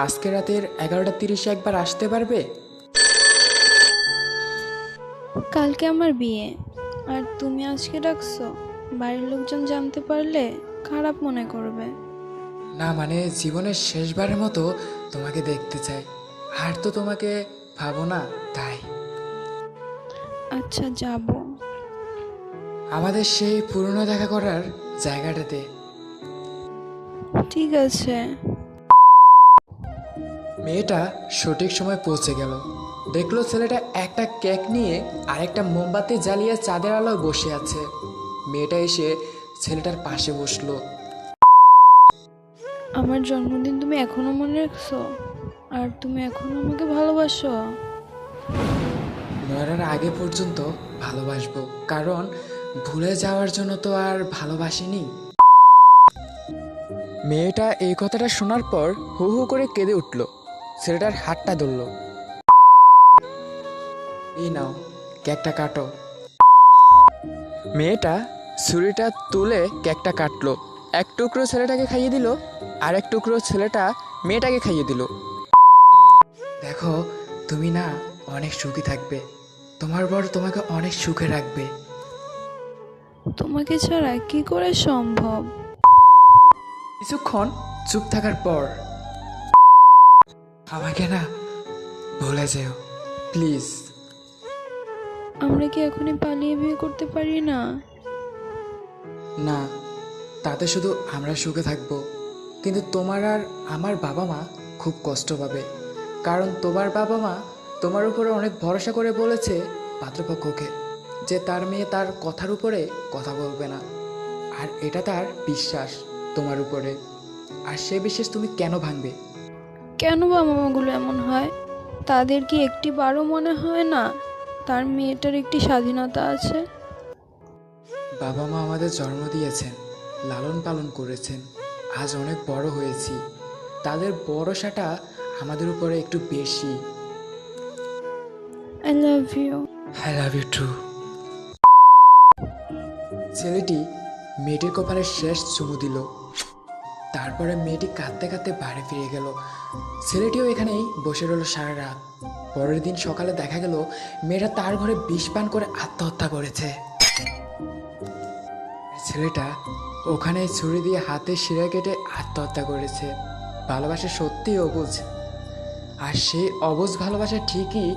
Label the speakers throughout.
Speaker 1: আজকে রাতের এগারোটা তিরিশে একবার আসতে পারবে?
Speaker 2: কালকে আমার বিয়ে। আর তুমি আজকে ডাকছো। বাড়ির লোকজন জানতে পারলে খারাপ মনে করবে।
Speaker 1: না মানে জীবনের শেষবারের মতো তোমাকে দেখতে চাই। আর তো তোমাকে ভাবো না তাই।
Speaker 2: আচ্ছা যাব।
Speaker 1: আমাদের সেই পুরনো দেখা করার জায়গাটাতে।
Speaker 2: ঠিক আছে।
Speaker 1: মেয়েটা সঠিক সময় পৌঁছে গেল। দেখল ছেলেটা একটা কেক নিয়ে আরেকটা মোমবাতি জ্বালিয়ে চাঁদের আলোয় বসে আছে। মেয়েটা এসে ছেলেটার পাশে বসল।
Speaker 2: আমার জন্মদিন তুমি এখনও মনে রাখছো? আর তুমি এখনও আমাকে ভালোবাসো?
Speaker 1: মরার আগে পর্যন্ত ভালোবাসবো কারণ ভুলে যাওয়ার জন্য তো আর ভালোবাসিনি। মেয়েটা এই কথাটা শোনার পর হু হু করে কেঁদে উঠল। ছেলেটার হাতটা ধরল। এই নাও কেকটা কাটো। মেয়েটা ছুরিটা তুলে কেকটা কাটলো। এক টুকরো ছেলেটাকে খাইয়ে দিল আর এক টুকরো ছেলেটা মেয়েটাকে খাইয়ে দিল। দেখো তুমি না অনেক সুখী থাকবে। তোমার বর তোমাকে অনেক সুখে রাখবে।
Speaker 2: তোমাকে ছাড়া কি করে সম্ভব?
Speaker 1: কিছুক্ষণ চুপ থাকার পর আমাকে না ভুলে যেও। প্লিজ।
Speaker 2: আমরা কি এখনই পালিয়ে বিয়ে করতে পারি না?
Speaker 1: না তাতে শুধু আমরা সুখে থাকব। কিন্তু তোমার আর আমার বাবা মা খুব কষ্ট পাবে। কারণ তোমার বাবা মা তোমার উপরে অনেক ভরসা করে বলেছে পাত্রপক্ষকে যে তার মেয়ে তার কথার উপরে কথা বলবে না। আর এটা তার বিশ্বাস তোমার উপরে। আর সে বিশ্বাস তুমি কেন ভাঙবে?
Speaker 2: কেন বাবা মাগুলো এমন হয়? তাদের কি একটি বারও মনে হয় না? তার মেয়েটার একটি স্বাধীনতা আছে?
Speaker 1: বাবা মা আমাদের জন্ম দিয়েছেন লালন পালন করেছেন আজ অনেক বড় হয়েছি। তাদের ভরসাটা আমাদের উপরে একটু বেশি।
Speaker 2: I love you
Speaker 1: I love you too ছেলেটি মেয়েটির কপালে শেষ চুমু দিল। তারপরে মেয়েটি কাঁদতে কাঁদতে বাড়ি ফিরে গেল। ছেলেটিও এখানেই বসে রইল সারা রাত। পরের দিন সকালে দেখা গেল, মেয়েটা তার ঘরে বিষ পান করে আত্মহত্যা করেছে। ছেলেটা ওখানে ছুরি দিয়ে হাতে শিরা কেটে আত্মহত্যা করেছে। ভালোবাসা সত্যিই অবুজ আর সেই অবুজ ভালোবাসা ঠিকই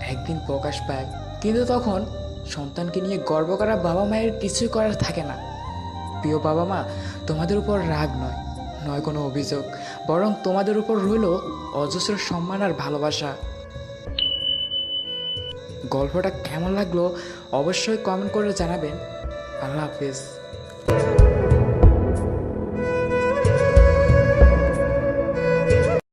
Speaker 1: একদিন প্রকাশ পায়। কিন্তু তখন সন্তানকে নিয়ে গর্ব করা বাবা মায়ের কিছুই করার থাকে না। প্রিয় বাবা মা, তোমাদের উপর রাগ নয়। নয় কোনো অভিযোগ, বরং তোমাদের উপর রইল অজস্র সম্মান আর ভালোবাসা। গল্পটা কেমন লাগল অবশ্যই কমেন্ট করে জানাবেন। আল্লাহ হাফেজ।